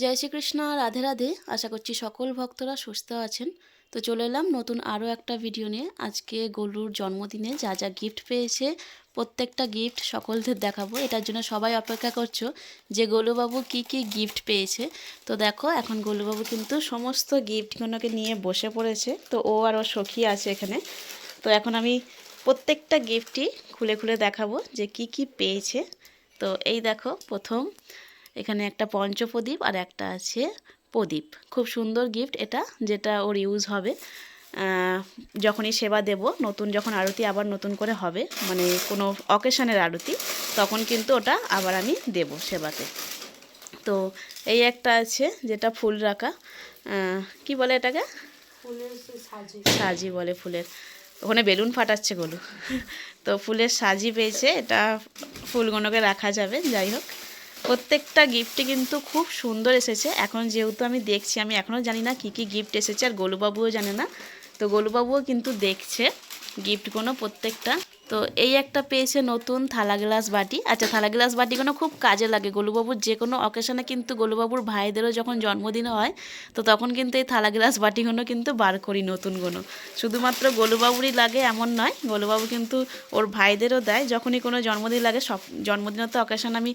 জয় শ্রীকৃষ্ণ, রাধে রাধে। আশা করছি সকল ভক্তরা সুস্থ আছেন। তো চলে এলাম নতুন আরও একটা ভিডিও নিয়ে। আজকে গলুর জন্মদিনে যা যা গিফট পেয়েছে, প্রত্যেকটা গিফট সকলদের দেখাবো। এটার জন্য সবাই অপেক্ষা করছ যে গোলুবাবু কি কি গিফট পেয়েছে। তো দেখো, এখন গোলুবাবু কিন্তু সমস্ত গিফটগুলোকে নিয়ে বসে পড়েছে। তো ও আর ওর সখী আছে এখানে। তো এখন আমি প্রত্যেকটা গিফটই খুলে খুলে দেখাবো যে কি কি পেয়েছে। তো এই দেখো, প্রথম এখানে একটা পঞ্চপ্রদীপ আর একটা আছে প্রদীপ। খুব সুন্দর গিফট এটা যেটা ওর ইউজ হবে। যখনই সেবা দেব নতুন যখন আরতি আবার নতুন করে হবে মানে কোনো অকেশনের আরতি তখন কিন্তু ওটা আবার আমি দেব সেবাতে। তো এই একটা আছে যেটা ফুল রাখা। কি বলে এটাকে? সাজি। বলে ফুলের। ওখানে বেলুন ফাটাচ্ছে গলু। তো ফুলের সাজি পেয়েছে এটা ফুলগুলোকে রাখা যাবে যাই হোক। প্রত্যেকটা গিফটই কিন্তু খুব সুন্দর এসেছে। এখন যেহেতু আমি দেখছি, আমি এখনও জানি না কি কি গিফট এসেছে, আর গোলুবাবুও জানে না। তো গোলুবাবুও কিন্তু দেখছে গিফট কোনো প্রত্যেকটা। তো এই একটা পেয়েছে নতুন থালা গ্লাস বাটি। আচ্ছা থালা গ্লাস বাটিগুলো খুব কাজে লাগে। গোলুবাবুর যে কোনো অকেশনে কিন্তু গোলুবাবুর ভাইদেরও যখন জন্মদিন হয়, তো তখন কিন্তু এই থালা গ্লাস বাটিগুলো কিন্তু বার করি নতুনগুলো। শুধুমাত্র গোলুবাবুরই লাগে, এমন নয়। গোলুবাবু কিন্তু ওর ভাইদেরও দেয়। যখনই কোনো জন্মদিন লাগে, সব জন্মদিনের তো অকেশন আমি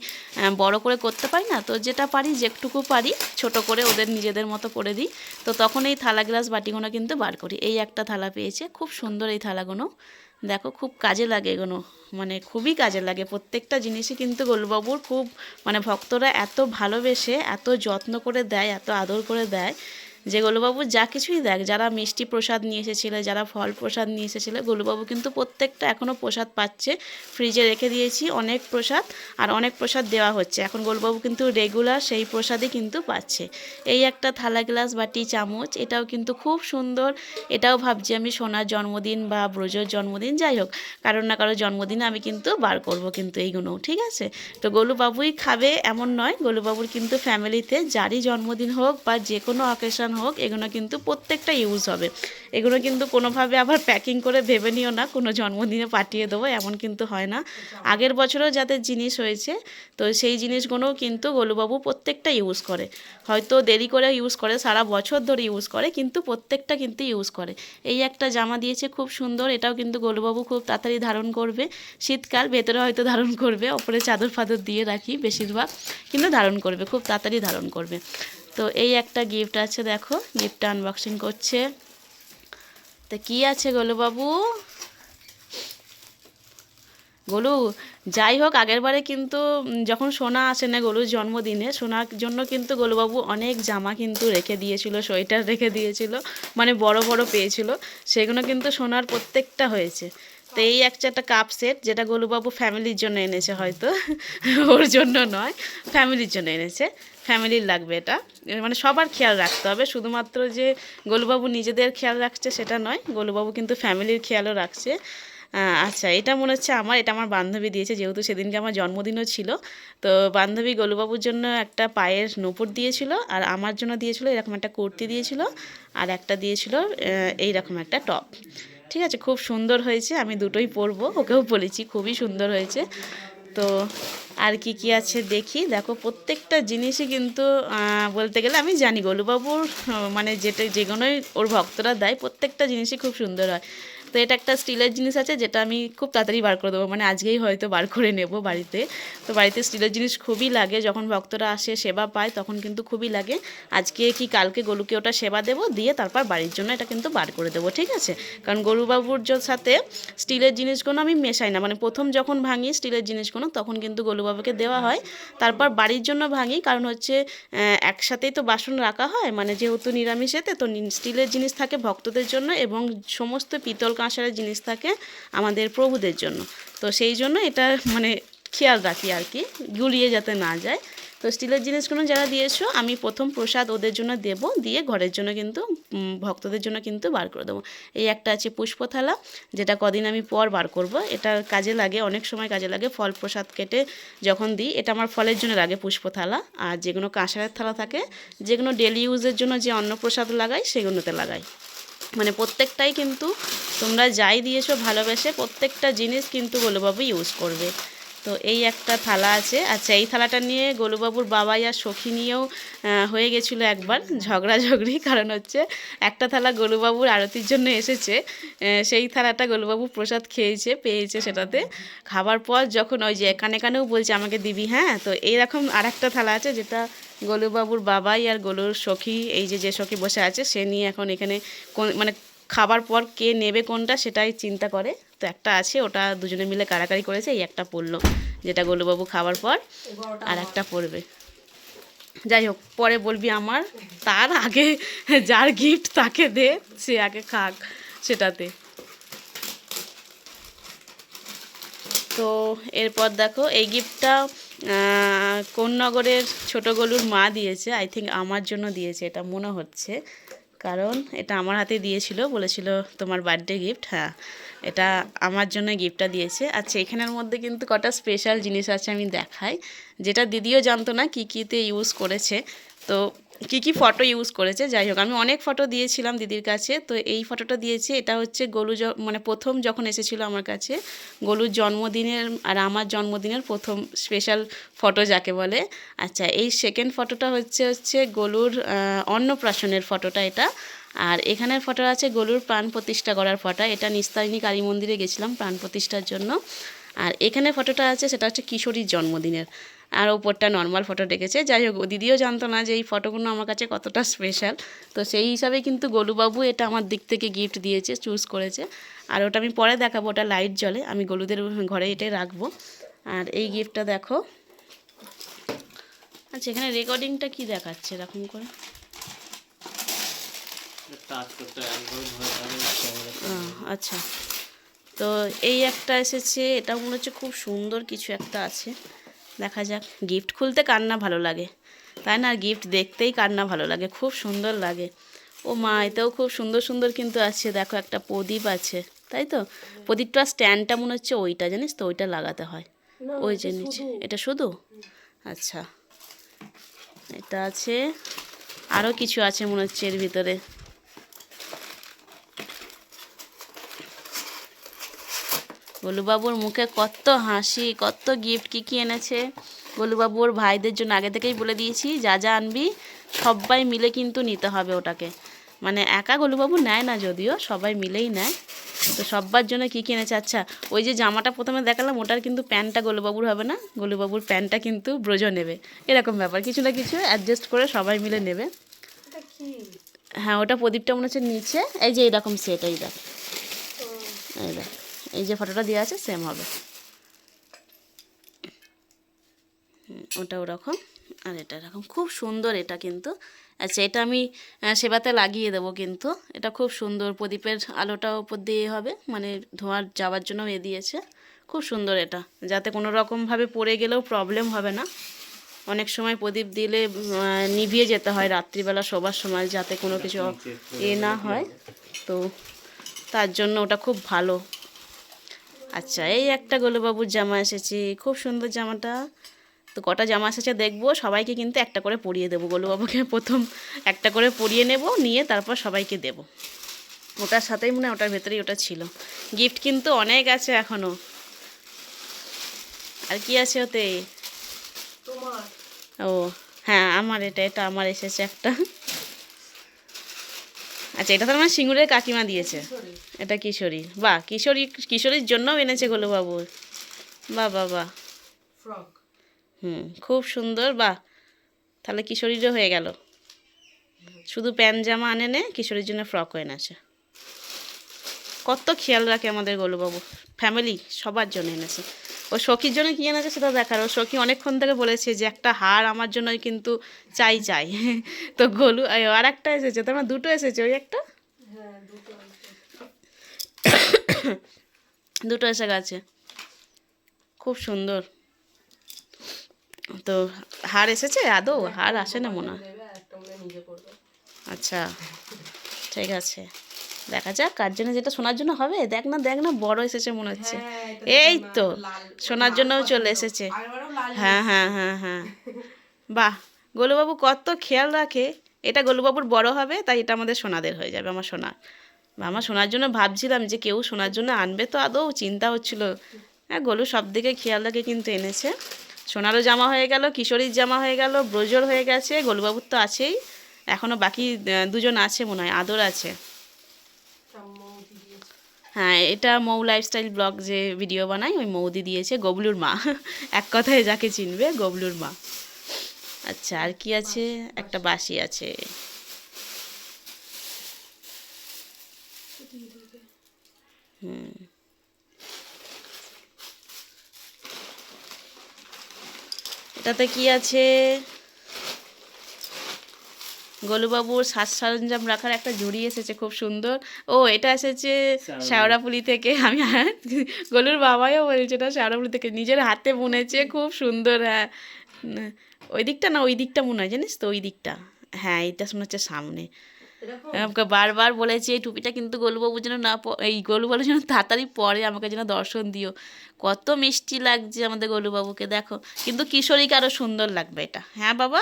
বড় করে করতে পারি না। তো যেটা পারি, যেটুকু পারি, ছোট করে ওদের নিজেদের মতো করে দিই। তো তখন এই থালা গ্লাস বাটিগুলো কিন্তু বার করি। এই একটা থালা পেয়েছে। খুব সুন্দর এই থালাগুলো। দেখো, খুব কাজে লাগে এগুলো মানে খুবই কাজে লাগে। প্রত্যেকটা জিনিসই কিন্তু গোলবাবুর খুব মানে ভক্তরা এত ভালোবেসে, এত যত্ন করে দেয়, এত আদর করে দেয়। যে গোলুবাবু যা কিছুই দেখ, যারা মিষ্টি প্রসাদ নিয়ে এসেছিল, যারা ফল প্রসাদ নিয়ে এসেছিল, গোলুবাবু কিন্তু প্রত্যেকটা এখনও প্রসাদ পাচ্ছে। ফ্রিজে রেখে দিয়েছি অনেক প্রসাদ আর অনেক প্রসাদ দেওয়া হচ্ছে। এখন গোলবাবু কিন্তু রেগুলার সেই প্রসাদই কিন্তু পাচ্ছে। এই একটা থালা গ্লাস বাটি চামচ, এটাও কিন্তু খুব সুন্দর। এটাও ভাবছি আমি সোনার জন্মদিন বা ব্রজর জন্মদিন, যাই হোক, কারোর না কারোর জন্মদিনে আমি কিন্তু বার করব কিন্তু এইগুলো, ঠিক আছে? তো গোলুবাবুই খাবে, এমন নয়, গোলুবাবুর কিন্তু ফ্যামিলিতে যারই জন্মদিন হোক বা যে কোনো অকেশন হোক, এগুলো কিন্তু প্রত্যেকটা ইউজ হবে। এগুলো কিন্তু কোনোভাবে আবার প্যাকিং করে ভেবে নিও না, কোনো জন্মদিনে পাঠিয়ে দেবো, এমন কিন্তু হয় না। আগের বছরও যাদের জিনিস হয়েছে, তো সেই জিনিসগুলোও কিন্তু গোলুবাবু প্রত্যেকটা ইউজ করে। হয়তো দেরি করে ইউজ করে, সারা বছর ধরে ইউজ করে, কিন্তু প্রত্যেকটা কিন্তু ইউজ করে। এই একটা জামা দিয়েছে, খুব সুন্দর, এটাও কিন্তু গোলুবাবু খুব তাড়াতাড়ি ধারণ করবে। শীতকাল, ভেতরে হয়তো ধারণ করবে, ওপরে চাদর ফাদর দিয়ে রাখি বেশিরভাগ, কিন্তু ধারণ করবে, খুব তাড়াতাড়ি ধারণ করবে। তো এই একটা গিফট আছে, দেখো গিফটটা আনবক্সিং করছে। তো কি আছে গোলুবাবু? গোলু, যাই হোক, আগের বারে কিন্তু যখন সোনা আসে না গলুর জন্মদিনে, সোনার জন্য কিন্তু গোলুবাবু অনেক জামা কিন্তু রেখে দিয়েছিল, সোয়েটার রেখে দিয়েছিল মানে বড় বড় পেয়েছিল, সেগুলো কিন্তু সোনার প্রত্যেকটা হয়েছে। তো এই একটা একটা কাপ সেট যেটা গোলুবাবু ফ্যামিলির জন্য এনেছে হয়তো, ওর জন্য নয় ফ্যামিলির জন্য এনেছে। ফ্যামিলির লাগবে এটা। মানে সবার খেয়াল রাখতে হবে। শুধুমাত্র যে গোলুবাবু নিজেদের খেয়াল রাখছে সেটা নয়, গোলুবাবু কিন্তু ফ্যামিলির খেয়ালও রাখছে। আচ্ছা এটা মনে হচ্ছে আমার, এটা আমার বান্ধবী দিয়েছে, যেহেতু সেদিনকে আমার জন্মদিনও ছিল। তো বান্ধবী গোলুবাবুর জন্য একটা পায়ের নূপুর দিয়েছিল, আর আমার জন্য দিয়েছিল এরকম একটা কুর্তি দিয়েছিল, আর একটা দিয়েছিল এই রকম একটা টপ। ঠিক আছে, খুব সুন্দর হয়েছে, আমি দুটোই পরবো, ওকেও বলেছি, খুবই সুন্দর হয়েছে। তো আর কি কি আছে দেখি। দেখো, প্রত্যেকটা জিনিসই কিন্তু বলতে গেলে আমি জানি। গোলুবাবুর মানে যেটা যেগুলোই ওর ভক্তরা দেয়, প্রত্যেকটা জিনিসই খুব সুন্দর হয়। তো এটা একটা স্টিলের জিনিস আছে, যেটা আমি খুব তাড়াতাড়ি বার করে দেবো। মানে আজকেই হয়তো বার করে নেব বাড়িতে। তো বাড়িতে স্টিলের জিনিস খুবই লাগে, যখন ভক্তরা আসে, সেবা পায়, তখন কিন্তু খুবই লাগে। আজকে কি কালকে গলুকে ওটা সেবা দেবো, দিয়ে তারপর বাড়ির জন্য এটা কিন্তু বার করে দেবো, ঠিক আছে? কারণ গরুবাবুর সাথে স্টিলের জিনিসগুলো আমি মেশাই না। মানে প্রথম যখন ভাঙি স্টিলের জিনিসগুলো, তখন কিন্তু গলুবাবুকে দেওয়া হয়। তারপর বাড়ির জন্য ভাঙি, কারণ হচ্ছে একসাথেই তো বাসন রাখা হয়। মানে যেহেতু নিরামিষেতে তো স্টিলের জিনিস থাকে ভক্তদের জন্য এবং সমস্ত পিতল কাঁসারের জিনিস থাকে আমাদের প্রভুদের জন্য। তো সেই জন্য এটা মানে খেয়াল রাখি আর কি, গুলিয়ে যাতে না যায়। তো স্টিলের জিনিসগুলো যারা দিয়েছ, আমি প্রথম প্রসাদ ওদের জন্য দেব, দিয়ে ঘরের জন্য কিন্তু ভক্তদের জন্য কিন্তু বার করে দেবো। এই একটা আছে পুষ্পথালা, যেটা কদিন আমি পর বার করব। এটা কাজে লাগে, অনেক সময় কাজে লাগে ফল প্রসাদ কেটে যখন দিই। এটা আমার ফলের জন্য লাগে পুষ্পথালা, আর যেগুলো কাঁসারের থালা থাকে, যেগুলো ডেলি ইউজের জন্য যে অন্ন প্রসাদ লাগাই, সেগুলোতে লাগাই। মানে প্রত্যেকটাই কিন্তু তোমরা যাই দিয়েছ ভালোবেসে প্রত্যেকটা জিনিস কিন্তু গোলুবাবু ইউজ করবে। তো এই একটা থালা আছে। আচ্ছা এই থালাটা নিয়ে গোলুবাবুর বাবাই আর সখী নিয়েও হয়ে গেছিল একবার ঝগড়াঝগড়ি কারণ হচ্ছে একটা থালা গোলুবাবুর আরতির জন্য এসেছে। সেই থালাটা গোলুবাবু প্রসাদ খেয়েছে, পেয়েছে সেটাতে। খাবার পর যখন ওই যে এখানে এখানেও বলছে আমাকে দিবি হ্যাঁ? তো এইরকম আর একটা থালা আছে যেটা গোলুবাবুর বাবাই আর গোলুর সখী, এই যে যে সখী বসে আছে, সে নিয়ে এখন এখানে কোন মানে খাবার পর কে নেবে কোনটা সেটাই চিন্তা করে। তো একটা আছে, ওটা দুজনে মিলে কারাকারি করেছে, এই একটা পড়ল, যেটা গোলুবাবু খাবার পর, আর একটা পড়বে। যাই হোক, পরে বলবি আমার, তার আগে যার গিফট তাকে দে, সে আগে খাক সেটাতে। তো এরপর দেখো, এই গিফটটা কোন নগরের ছোট গলুর মা দিয়েছে। আই থিঙ্ক আমার জন্য দিয়েছে, এটা মনে হচ্ছে। কারণ এটা আমার হাতে দিয়েছিল, বলেছিল তোমার বার্থডে গিফট হ্যাঁ। এটা আমার জন্য গিফটটা দিয়েছে। আচ্ছা এখানের মধ্যে কিন্তু কটা স্পেশাল জিনিস আছে আমি দেখাই। যেটা দিদিও জানতো না কী কীতে ইউজ করেছে। তো কী কী ফটো ইউজ করেছে? যাই হোক, আমি অনেক ফটো দিয়েছিলাম দিদির কাছে। তো এই ফটোটা দিয়েছে, এটা হচ্ছে গোলু মানে প্রথম যখন এসেছিল আমার কাছে, গোলুর জন্মদিনের আর আমার জন্মদিনের প্রথম স্পেশাল ফটো যাকে বলে। আচ্ছা এই সেকেন্ড ফটোটা হচ্ছে হচ্ছে গোলুর অন্নপ্রাশনের ফটোটা এটা। আর এখানের ফটো আছে গোলুর প্রাণ প্রতিষ্ঠা করার ফটো এটা নিস্তারিণী কালী মন্দিরে গেছিলাম প্রাণ প্রতিষ্ঠার জন্য। আর এখানে ফটোটা আছে, সেটা হচ্ছে কিশোরীর জন্মদিনের। আর ওপরটা নর্মাল ফটো ডেকেছে। যাই হোক, দিদিও জানতো না যে এই ফটোগুলো আমার কাছে কতটা স্পেশাল তো সেই হিসাবে কিন্তু গোলুবাবু এটা আমার দিক থেকে গিফট দিয়েছে চুজ করেছে। আর ওটা আমি পরে দেখাবো, ওটা লাইট জ্বলে। আমি গলুদের ঘরে এটাই রাখব। আর এই গিফটটা দেখো। আচ্ছা এখানে রেকর্ডিংটা কি দেখাচ্ছে এরকম করে? আচ্ছা। তো এই একটা এসেছে, এটা মনে হচ্ছে খুব সুন্দর কিছু একটা আছে। দেখা যাক। গিফট খুলতে কার না ভালো লাগে। তাই না? গিফট দেখতেই কার না ভালো লাগে। খুব সুন্দর লাগে। ও মা এতেও খুব সুন্দর সুন্দর কিন্তু আছে। দেখো একটা প্রদীপ আছে। তাই তো? প্রদীপটা স্ট্যান্ডটা মনে হচ্ছে ওইটা জানিস তো? ওইটা লাগাতে হয়। ওই যে নিচে এটা শুধু? আচ্ছা। এটা আছে। আরও কিছু আছে মনে হচ্ছে এর ভিতরে। গোলুবাবুর মুখে কত হাসি কত গিফট কী কী এনেছে। গোলুবাবুর ভাইদের জন্য আগে থেকেই বলে দিয়েছি যা যা আনবি সবাই মিলে কিন্তু নিতে হবে ওটাকে। মানে একা গোলুবাবু নেয় না যদিও সবাই মিলেই নেয়। তো সব্বার জন্য কী কী এনেছে? আচ্ছা ওই যে জামাটা প্রথমে দেখালাম ওটার কিন্তু প্যান্টটা গোলুবাবুর হবে না। গোলুবাবুর প্যান্টটা কিন্তু ব্রজ নেবে। এরকম ব্যাপার কিছু না কিছু অ্যাডজাস্ট করে সবাই মিলে নেবে। হ্যাঁ ওটা প্রদীপটা মনে হচ্ছে নিচে। এই যে এইরকম সেট এই দেখ। এই দেখ। এই যে ফটোটা দেওয়া আছে সেম হবে। ওটা ওরকম আর এটা এরকম। খুব সুন্দর এটা কিন্তু। আচ্ছা এটা আমি সেবাতে লাগিয়ে দেবো কিন্তু। এটা খুব সুন্দর প্রদীপের আলোটা ওপর দিয়ে হবে মানে ধোঁয়ার যাওয়ার জন্য এ দিয়েছে। খুব সুন্দর এটা যাতে কোনো রকমভাবে পড়ে গেলেও প্রবলেম হবে না। অনেক সময় প্রদীপ দিলে নিভিয়ে যেতে হয় রাত্রিবেলা শোবার সময় যাতে কোনো কিছু এ না হয়। তো তার জন্য ওটা খুব ভালো। আচ্ছা এই একটা গোলুবাবুর জামা এসেছে। খুব সুন্দর জামাটা। তো কটা জামা এসেছে দেখব। সবাইকে কিন্তু একটা করে পরিয়ে দেবো। গোলুবাবুকে প্রথম একটা করে পরিয়ে নেব নিয়ে তারপর সবাইকে দেব। ওটার সাথেই মনে হয় ওটার ভেতরেই ওটা ছিল। গিফট কিন্তু অনেক আছে এখনও আর কি আছে ওতে? ও হ্যাঁ আমার এটা এটা আমার এসেছে একটা। আচ্ছা এটা তো আমার সিঙ্গুরের কাকিমা দিয়েছে। এটা কিশোরী। বাহ কিশোরী কিশোরীর জন্যও এনেছে গোলুবাবু বাহ বাহ ফ্রক হুম খুব সুন্দর বাহ। তাহলে কিশোরীরও হয়ে গেল। শুধু প্যান্ট জামা আনে নে কিশোরীর জন্য ফ্রকও এনেছে। কত খেয়াল রাখে আমাদের গোলুবাবু। ফ্যামিলি সবার জন্য এনেছে। ও সখীর জন্য কী এনেছে সেটা দেখার। ও সখী অনেকক্ষণ থেকে বলেছে যে একটা হার আমার জন্য কিন্তু চাই চাই। তো গোলু আর একটা এসেছে তোমার দুটো এসেছে ওই একটা? হ্যাঁ দুটো এসে গেছে। খুব সুন্দর। তো হার এসেছে? আদৌ? হার আসে না মনে হয়। মনে হয় আচ্ছা ঠিক আছে। দেখা যাক কার জন্য যেটা শোনার জন্য হবে। দেখ না দেখ না বড় এসেছে মনে হচ্ছে। হ্যাঁ, এই তো শোনার জন্যও চলে এসেছে। হ্যাঁ হ্যাঁ হ্যাঁ হ্যাঁ। বাহ গোলুবাবু কত খেয়াল রাখে। এটা গোলুবাবুর বড় হবে তাই এটা আমাদের সোনাদের হয়ে যাবে আমার সোনার বা আমার শোনার জন্য ভাবছিলাম যে কেউ শোনার জন্য আনবে তো আদৌ চিন্তা হচ্ছিল। হ্যাঁ গোলু সব দিকে খেয়াল রাখে কিন্তু এনেছে। সোনারও জামা হয়ে গেল কিশোরীর জামা হয়ে গেল ব্রজর হয়ে গেছে গোলুবাবুর তো আছেই। এখনও বাকি দুজন আছে মনে হয় আদর আছে। হ্যাঁ এটা মৌ লাইফস্টাইল ব্লগ যে ভিডিও বানাই, ওই মৌদি দিয়েছে গবলুর মা। এক কথায় যাকে চিনবে, গবলুর মা। আচ্ছা আর কি আছে? একটা বাসি আছে। হুম। এটাতে কি আছে? গোলুবাবুর সাজ সরঞ্জাম রাখার একটা ঝুড়ি এসেছে খুব সুন্দর। ও এটা এসেছে। শ্যাওড়াপুলি থেকে। আমি গোলুর বাবাইও বলছে না শ্যাওড়াপুলি থেকে। নিজের হাতে বুনেছে খুব সুন্দর হ্যাঁ। ওই দিকটা না ওই দিকটা মনে হয় জানিস তো ওই দিকটা। হ্যাঁ এটা শোনা হচ্ছে সামনে। আমাকে বারবার বলেছে এই টুপিটা কিন্তু গোলুবাবু যেন না এই গোলুবাবু যেন তাড়াতাড়ি পরে আমাকে যেন দর্শন দিও। কত মিষ্টি লাগছে আমাদের গোলুবাবুকে দেখো। কিন্তু কিশোরীকে আরও সুন্দর লাগবে এটা। হ্যাঁ বাবা?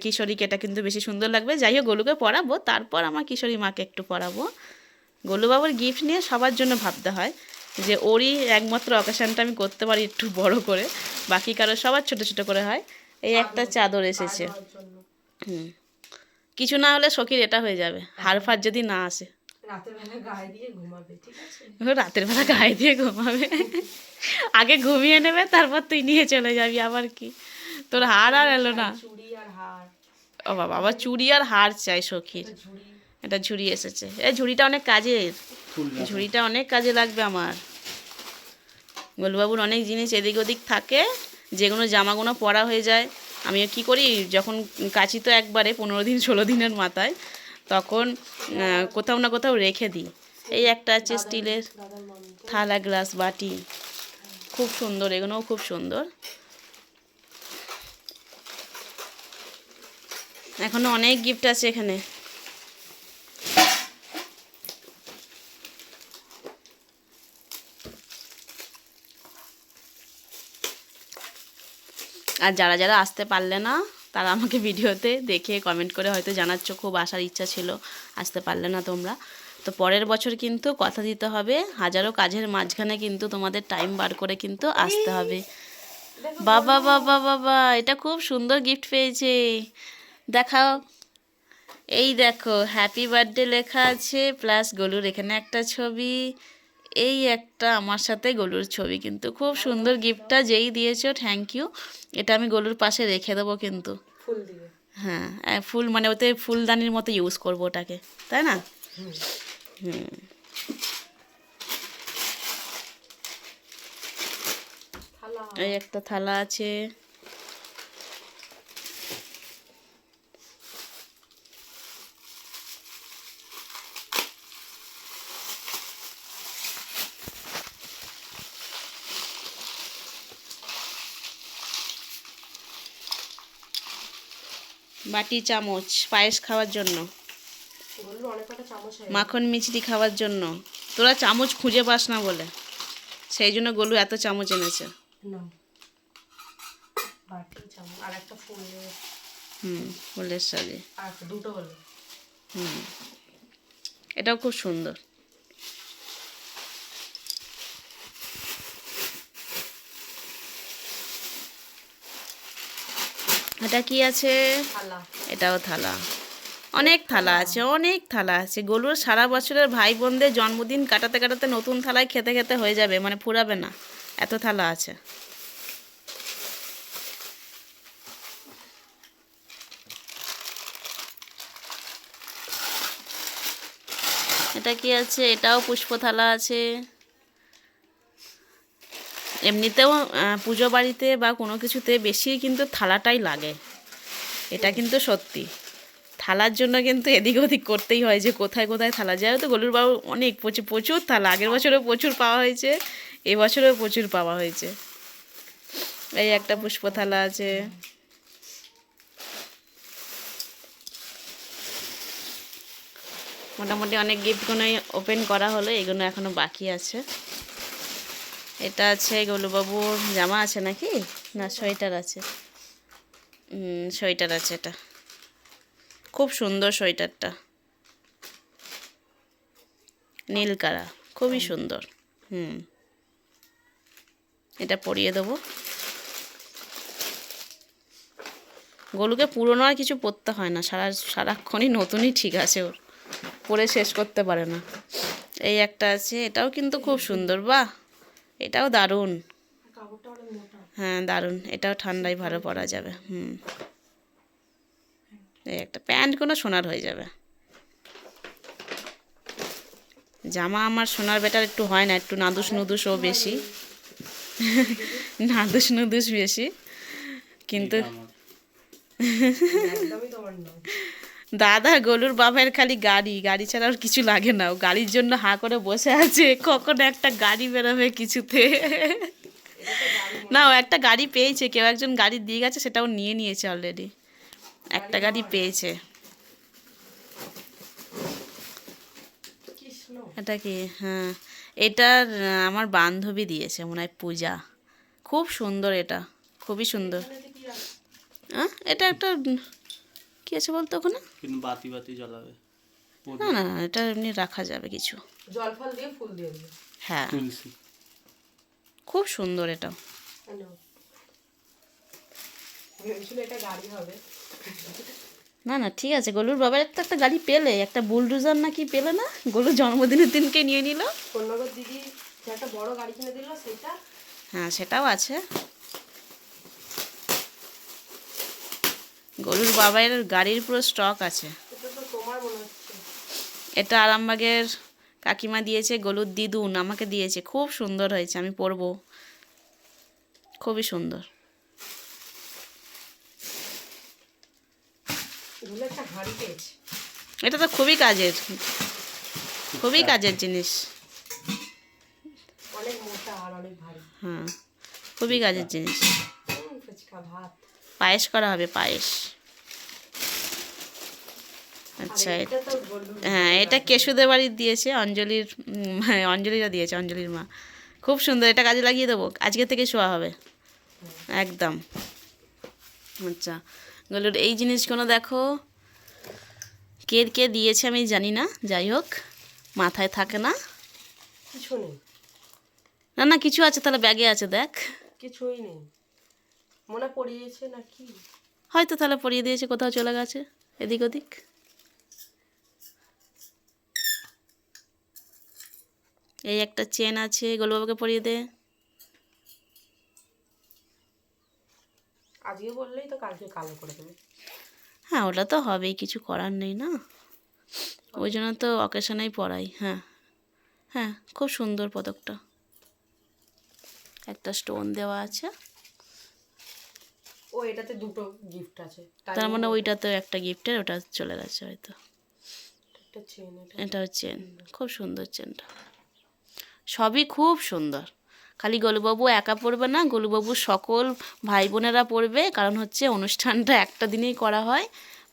কিশোরীকে এটা কিন্তু বেশি সুন্দর লাগবে। যাই হোক গোলুকে পরাবো তারপর আমার কিশোরী মাকে একটু পরাবো। গোলুবাবুর গিফট নিয়ে সবার জন্য ভাবতে হয় যে ওরই একমাত্র অকেশনটা আমি করতে পারি একটু বড় করে। বাকি কারও সবার ছোট ছোট করে হয়। এই একটা চাদর এসেছে। হুম। কিছু না হলে সখীর এটা হয়ে যাবে। হাড় ফাড় যদি না আসে। রাতের বেলা গায়ে দিয়ে ঘুমাবে আগে ঘুমিয়ে নেবে তারপর তুই নিয়ে চলে যাবি আবার কি? তোর হার আর এলো না। হার ও বাবা আবার চুড়ি আর হার চাই সখীর। একটা ঝুড়ি। এটা ঝুড়ি এসেছে। এই ঝুড়িটা অনেক কাজের। ঝুড়িটা অনেক কাজে লাগবে আমার। গোলবাবুর অনেক জিনিস এদিক ওদিক থাকে যেগুলো জামাগুলো পরা হয়ে যায়। আমি কি করি যখন কাচি তো একবারে পনেরো দিন ষোলো দিনের মাথায় তখন কোথাও না কোথাও রেখে দিই। এই একটা আছে স্টিলের থালা গ্লাস বাটি। খুব সুন্দর এগুলোও খুব সুন্দর। এখনও অনেক গিফট আছে এখানে। আর যারা যারা আসতে পারলে না তারা আমাকে ভিডিওতে দেখে কমেন্ট করে হয়তো জানাচ্ছ খুব আসার ইচ্ছা ছিল আসতে পারলে না তোমরা। তো পরের বছর কিন্তু কথা দিতে হবে হাজারো কাজের মাঝখানে কিন্তু তোমাদের টাইম বার করে কিন্তু আসতে হবে। বাবা বাবা বাবা এটা খুব সুন্দর গিফট পেয়েছে। দেখাও। এই দেখো হ্যাপি বার্থডে লেখা আছে প্লাস গলুর এখানে একটা ছবি। এই একটা আমার সাথে গলুর ছবি কিন্তু। খুব সুন্দর গিফটটা যেই দিয়েছ থ্যাংক ইউ এটা আমি গলুর পাশে রেখে দেবো কিন্তু। ফুল দিয়ে হ্যাঁ আহ, ফুল মানে ওতে ফুলদানির মতো ইউজ করব ওটাকে তাই না? হুম। এই একটা থালা আছে। বাটি চামচ পায়েস খাওয়ার জন্য। মাখন মিচড়ি খাওয়ার জন্য। তোরা চামচ খুঁজে পাস না বলে। সেই জন্য গলু এত চামচ এনেছে। হুম ফুলের সাজে দুটো হুম। এটাও খুব সুন্দর। এটা কি আছে? এটাও থালা। অনেক থালা আছে অনেক থালা আছে। গলুর সারা বছরের ভাই বোনদের জন্মদিন কাটাতে কাটাতে নতুন থালায় খেতে খেতে হয়ে যাবে মানে ফুরাবে না। এত থালা আছে। এটা কি আছে? এটাও পুষ্প থালা আছে। এমনিতেও পুজো বাড়িতে বা কোনো কিছুতে বেশি কিন্তু থালাটাই লাগে। এটা কিন্তু সত্যি। থালার জন্য কিন্তু এদিক ওদিক করতেই হয় যে কোথায় কোথায় থালা। যায় তো গলুর বাবু অনেক প্রচুর প্রচুর থালা। আগের বছরেও প্রচুর পাওয়া হয়েছে এবছরেও প্রচুর পাওয়া হয়েছে। এই একটা পুষ্প থালা আছে। মোটামুটি অনেক গিফটগুলোই ওপেন করা হলো, এগুলো এখনও বাকি আছে। এটা আছে গলুবাবুর জামা আছে নাকি? না, সোয়েটার আছে। সোয়েটার আছে এটা। খুব সুন্দর সোয়েটারটা। নীল কারা খুবই সুন্দর। হুম। এটা পরিয়ে দেবো। গোলুকে পুরনো আর কিছু পরতে হয় না। সারা, সারাক্ষণই নতুনই ঠিক আছে ওর। পরে শেষ করতে পারে না। এই একটা আছে, এটাও কিন্তু খুব সুন্দর, বাহ! এটাও দারুণ। হ্যাঁ দারুণ। এটাও ঠান্ডায় ভালো পরা যাবে। হুম। এই একটা প্যান্ট কোনো সোনার হয়ে যাবে। জামা আমার সোনার বেটার একটু হয় না একটু নাদুস নুদুসও বেশি। নাদুস নুদুস বেশি। কিন্তু এটা দাদা গলুর বাবার খালি গাড়ি গাড়ি ছাড়া আর কিছু লাগে না। গাড়ির জন্য হাঁ করে বসে আছে কখন একটা গাড়ি বেরোবে কিছুতে। না ও একটা গাড়ি পেয়েছে কেউ একজন গাড়ি দিয়ে গেছে সেটাও নিয়ে নিয়েছে অলরেডি একটা গাড়ি পেয়েছে। এটা কি? হ্যাঁ। আহ, আমার বান্ধবী দিয়েছে মনে হয় পূজা। খুব সুন্দর এটা খুবই সুন্দর? হ্যাঁ এটা একটা কি আছে বলতো ওখানে? কিন্তু বাতি বাতি জ্বালাবে। না না না, এটা এমনি রাখা যাবে কিছু। জল ফল দিয়ে ফুল দিয়ে হ্যাঁ। তুলসী। খুব সুন্দর এটা হ্যালো। ভেবেছিল এটা গাড়ি হবে। না না ঠিক আছে গলুর বাবার একটা একটা গাড়ি পেলে একটা বুলডুজার না কি পেলে না? গলুর জন্মদিনের দিনকে নিয়ে নিল। দিদি একটা বড় গাড়ি কিনে দিল সেটা? হ্যাঁ সেটাও আছে। গলুর বাবার গাড়ির পুরো স্টক আছে। এটা আরামবাগের কাকিমা দিয়েছে গলুর দিদুন আমাকে দিয়েছে। খুব সুন্দর হয়েছে আমি পরবো। খুবই সুন্দর। এটা তো খুবই কাজের খুবই কাজের জিনিস। হ্যাঁ খুবই কাজের জিনিস। পায়েস করা হবে পায়েস। আচ্ছা হ্যাঁ এটা কেশুদের বাড়ির দিয়েছে অঞ্জলির হ্যাঁ অঞ্জলিরা দিয়েছে অঞ্জলির মা। খুব সুন্দর এটা কাজে লাগিয়ে দেবো আজকে থেকে শোয়া হবে। একদম। আচ্ছা গলুর এই জিনিসগুলো দেখো। কে কে দিয়েছে আমি জানি না যাই হোক মাথায় থাকে না। কিছু নেই। না না কিছু আছে তাহলে ব্যাগে আছে দেখ। কিছুই নেই। মনে পড়িয়েছে না কি? হয়তো তাহলে পড়িয়ে দিয়েছে কোথাও চলে গেছে এদিক ওদিক। এই একটা চেন আছে গোলবাবাকে পরিয়ে দে। আজকে বললেই তো কালকে কালো করে দেবে। হ্যাঁ ওটা তো হবেই কিছু করার নেই না। ওই জন্য তো অকেশনেই পড়াই হ্যাঁ। হ্যাঁ খুব সুন্দর পদকটা। একটা স্টোন দেওয়া আছে। ও এটাতে দুটো গিফট আছে। তার মানে ওইটাতেও একটা গিফটের ওটা চলে গেছে হয়তো। একটা চেন এটা এটা হচ্ছে খুব সুন্দর চেনটা সবই খুব সুন্দর। খালি গোলুবাবু একা পড়বে না গোলুবাবু সকল ভাই বোনেরা পড়বে কারণ হচ্ছে অনুষ্ঠানটা একটা দিনেই করা হয়।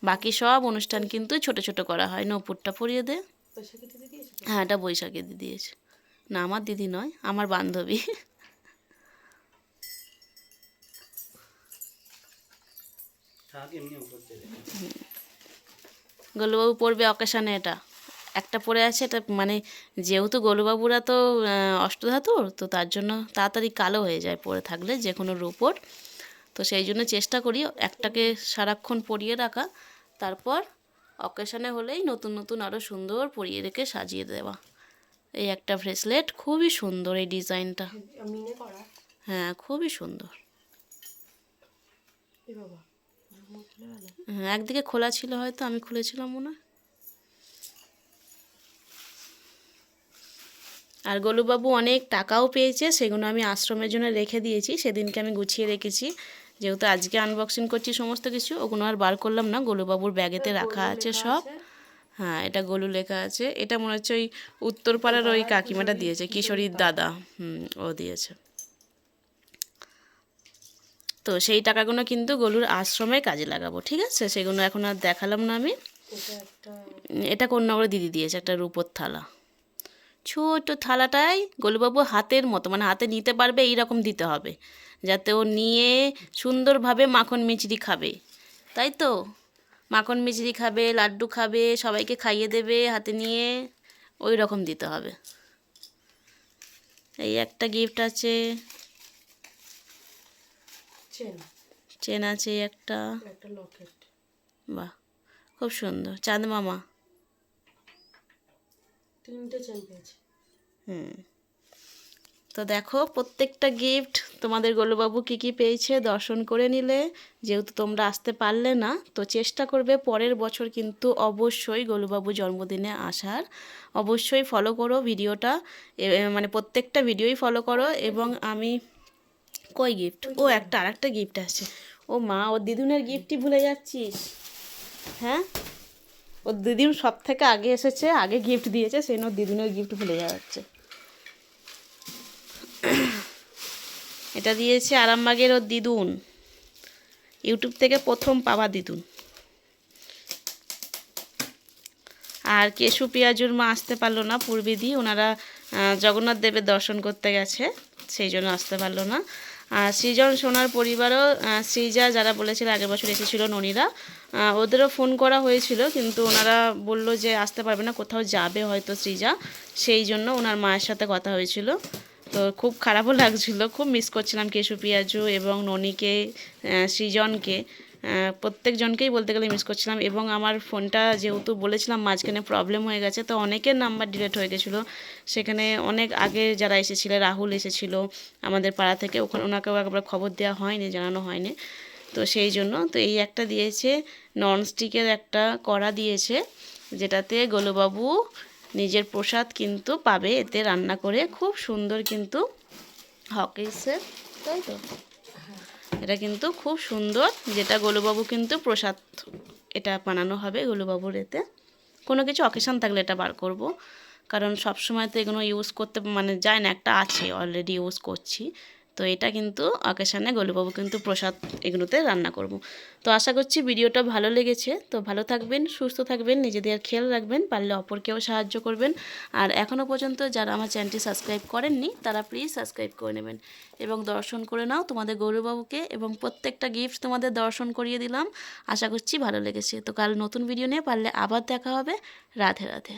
বাকি সব অনুষ্ঠান কিন্তু ছোট ছোট করা হয়। নপুরটা পরিয়ে দে। হ্যাঁ এটা বৈশাখে দিদি দিয়েছে। না আমার দিদি নয় আমার বান্ধবী। গোলুবাবু পড়বে অকেশানে এটা। একটা পড়ে আছে এটা মানে যেহেতু গোলুবাবুরা তো অষ্টধাতুর তো তার জন্য তাড়াতাড়ি কালো হয়ে যায় পরে থাকলে যে কোনো রূপোর। তো সেই জন্য চেষ্টা করি একটাকে সারাক্ষণ পরিয়ে রাখা তারপর অকেশানে হলেই নতুন নতুন আরও সুন্দর পরিয়ে রেখে সাজিয়ে দেওয়া। এই একটা ব্রেসলেট খুবই সুন্দর এই ডিজাইনটা। হ্যাঁ খুবই সুন্দর। হ্যাঁ একদিকে খোলা ছিল হয়তো আমি খুলেছিলাম মনে হয়। আর গোলুবাবু অনেক টাকাও পেয়েছে সেগুলো আমি আশ্রমের জন্য রেখে দিয়েছি সেদিনকে আমি গুছিয়ে রেখেছি। যেহেতু আজকে আনবক্সিং করছি সমস্ত কিছু ওগুলো আর বার করলাম না গোলুবাবুর ব্যাগেতে রাখা আছে সব। হ্যাঁ এটা গোলু লেখা আছে। এটা মনে হচ্ছে ওই উত্তরপাড়ার ওই কাকিমাটা দিয়েছে কিশোরীর দাদা। হুম ও দিয়েছে। তো সেই টাকাগুলো কিন্তু গলুর আশ্রমে কাজে লাগাবো ঠিক আছে? সেগুলো এখন আর দেখালাম না আমি। এটা কন্যাগরে দিদি দিয়েছে? একটা রূপোর থালা। ছোট থালাটাই গোলুবাবু হাতের মতো মানে হাতে নিতে পারবে এইরকম দিতে হবে। যাতে ও নিয়ে সুন্দরভাবে মাখন মিচড়ি খাবে। তাই তো? মাখন মিচড়ি খাবে লাড্ডু খাবে সবাইকে খাইয়ে দেবে হাতে নিয়ে ওই রকম দিতে হবে। এই একটা গিফট আছে। চেন। চেন আছে একটা। একটা বাহ খুব সুন্দর। চাঁদ মামা। তিনটে চেন পেয়েছি। হুম। তো দেখো প্রত্যেকটা গিফট তোমাদের গোলুবাবু কী কী পেয়েছে দর্শন করে নিলে। যেহেতু তোমরা আসতে পারলে না তো চেষ্টা করবে পরের বছর কিন্তু অবশ্যই গোলুবাবু জন্মদিনে আসার। অবশ্যই ফলো করো ভিডিওটা মানে প্রত্যেকটা ভিডিওই ফলো করো এবং আমি কই গিফট ও একটা আর একটা গিফট আছে। ও মা ও দিদুনের গিফটই ভুলে যাচ্ছিস। হ্যাঁ? ওর দিদিন সব থেকে আগে এসেছে, আগে গিফট দিয়েছে, সেই জন্য দিদুনের গিফট ভুলে যাচ্ছে এটা দিয়েছে আরামবাগের ওর দিদুন। ইউটিউব থেকে প্রথম পাওয়া দিদুন। আর কেশু পিয়াজুর মা আসতে পারল না, পূর্বেদি। ওনারা জগন্নাথ দেবের দর্শন করতে গেছে, সেই জন্য আসতে পারল না। আর সৃজন, সোনার পরিবারও সৃজা যারা বলেছিল আগের বছর এসেছিল ননীরা ওদেরও ফোন করা হয়েছিল, কিন্তু ওনারা বলল যে আসতে পারবে না, কোথাও যাবে হয়তো সৃজা। সেই জন্য ওনার মায়ের সাথে কথা হয়েছিল। তো খুব খারাপও লাগছিল, খুব মিস করছিলাম কেশু পিয়াজু এবং ননীকে সৃজনকে। প্রত্যেকজনকেই বলতে গেলে মিস করছিলাম এবং আমার ফোনটা যেহেতু বলেছিলাম মাঝখানে প্রবলেম হয়ে গেছে, তো অনেকের নাম্বার ডিলেট হয়ে গেছিল। সেখানে অনেক আগে যারা এসেছিল, রাহুল এসেছিল আমাদের পাড়া থেকে, ওখানে ওনাকেও একবার খবর দেওয়া হয়নি, জানানো হয়নি। তো সেই জন্য, তো এই একটা দিয়েছে ননস্টিকের একটা কড়া দিয়েছে, যেটাতে গোলুবাবু নিজের প্রসাদ কিন্তু পাবে, এতে রান্না করে, খুব সুন্দর কিন্তু হকিসের তাই তো? এটা কিন্তু খুব সুন্দর, যেটা গোলুবাবু কিন্তু প্রসাদ এটা বানানো হবে গোলুবাবুর এতে। কোনো কিছু অকেশান থাকলে এটা বার করব, কারণ সব সময় তো এগুলো ইউজ করতে মানে যায় না, একটা আছে অলরেডি ইউজ করছি। তো এটা কিন্তু অকেশানে গোলুবাবু কিন্তু প্রসাদ এগুলোতে রান্না করব। তো আশা করছি ভিডিওটা ভালো লেগেছে। তো ভালো থাকবেন, সুস্থ থাকবেন, নিজেদের খেয়াল রাখবেন, পারলে অপরকেও সাহায্য করবেন। আর এখনও পর্যন্ত যারা আমার চ্যানেলটি সাবস্ক্রাইব করেননি, তারা প্লিজ সাবস্ক্রাইব করে নেবেন এবং দর্শন করে নাও তোমাদের গৌরবাবুকে এবং প্রত্যেকটা গিফট তোমাদের দর্শন করিয়ে দিলাম। আশা করছি ভালো লেগেছে। তো কাল নতুন ভিডিও নিয়ে পারলে আবার দেখা হবে। রাধে রাধে।